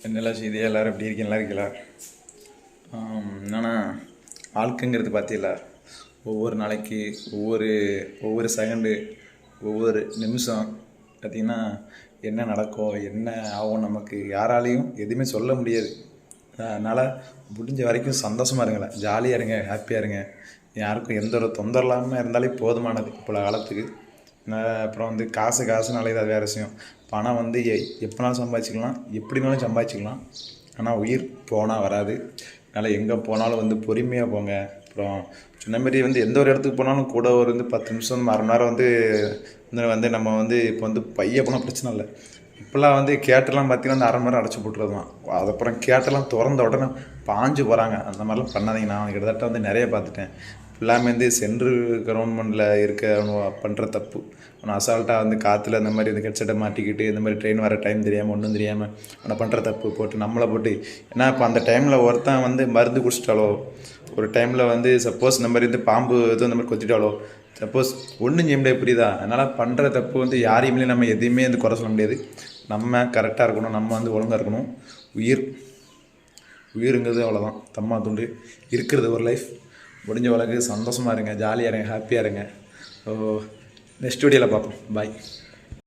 என்னெல்லாம் செய்தி எல்லோரும் எப்படி இருக்கீங்க இருக்கீங்களா? ஆம், என்னன்னா வாழ்க்கைங்கிறது பார்த்தீங்களா ஒவ்வொரு நாளைக்கு ஒவ்வொரு ஒவ்வொரு செகண்டு ஒவ்வொரு நிமிஷம். பார்த்திங்கன்னா என்ன நடக்கும் என்ன ஆகும் நமக்கு யாராலையும் எதுவுமே சொல்ல முடியாது. அதனால் முடிஞ்ச வரைக்கும் சந்தோஷமாக இருங்களேன். ஜாலியாக இருங்க ஹாப்பியாக இருங்க. யாருக்கும் எந்த ஒரு தொந்தரவு இல்லாமல் இருந்தாலே போதுமானது இப்போ காலத்துக்கு. அப்புறம் வந்து காசு காசுனாலே அது வேறு விஷயம். பணம் வந்து எ எப்போனாலும் சம்பாதிச்சிக்கலாம் எப்படினாலும் சம்பாதிச்சிக்கலாம். ஆனால் உயிர் போனால் வராது. அதனால் எங்கே போனாலும் வந்து பொறுமையாக போங்க. அப்புறம் சொன்ன மாதிரி வந்து எந்த ஒரு இடத்துக்கு போனாலும் கூட ஒரு வந்து பத்து நிமிஷம் அரை மணி நேரம் வந்து வந்து வந்து நம்ம வந்து இப்போ வந்து பைய போனால் பிரச்சனை இல்லை. இப்போல்லாம் வந்து கேட்டெல்லாம் பார்த்தீங்கன்னா அந்த அரை மணி நேரம் அடைச்சி போட்டுறது தான் அதுக்கப்புறம் கேட்டெல்லாம் திறந்த உடனே பாஞ்சு போகிறாங்க அந்த மாதிரிலாம் பண்ணாதீங்க. நான் கிட்டத்தட்ட வந்து நிறைய பார்த்துட்டேன் எல்லாமே வந்து சென்ட்ரு கவர்மெண்ட்டில் இருக்க பண்ணுற தப்பு. அவனை அசால்ட்டாக வந்து காற்றுல இந்த மாதிரி இந்த ஹெட்செட்டை மாட்டிக்கிட்டு இந்த மாதிரி ட்ரெயின் வர டைம் தெரியாமல் ஒன்றும் தெரியாமல் அவனை பண்ணுற தப்பு போட்டு நம்மளை போட்டு. ஏன்னா இப்போ அந்த டைமில் ஒருத்தன் வந்து மருந்து குடிச்சிட்டாலோ ஒரு டைமில் வந்து சப்போஸ் இந்த மாதிரி வந்து பாம்பு எதுவும் இந்த மாதிரி கொத்திட்டாலோ சப்போஸ் ஒன்றும் செய்ய முடியாது புரியுதா? அதனால் பண்ணுற தப்பு வந்து யாரையுமே நம்ம எதையுமே வந்து குறை சொல்ல முடியாது. நம்ம கரெக்டாக இருக்கணும் நம்ம வந்து ஒழுங்காக இருக்கணும். உயிர். உயிருங்கிறது அவ்வளோதான் தம்மா துண்டு. இருக்கிறது ஒரு லைஃப் முடிஞ்ச அளவுக்கு சந்தோஷமாக இருங்க ஜாலியாக இருங்க ஹாப்பியாக இருங்க. ஓ நெக்ஸ்ட் ஸ்டுடியோவில் பார்ப்போம். பாய்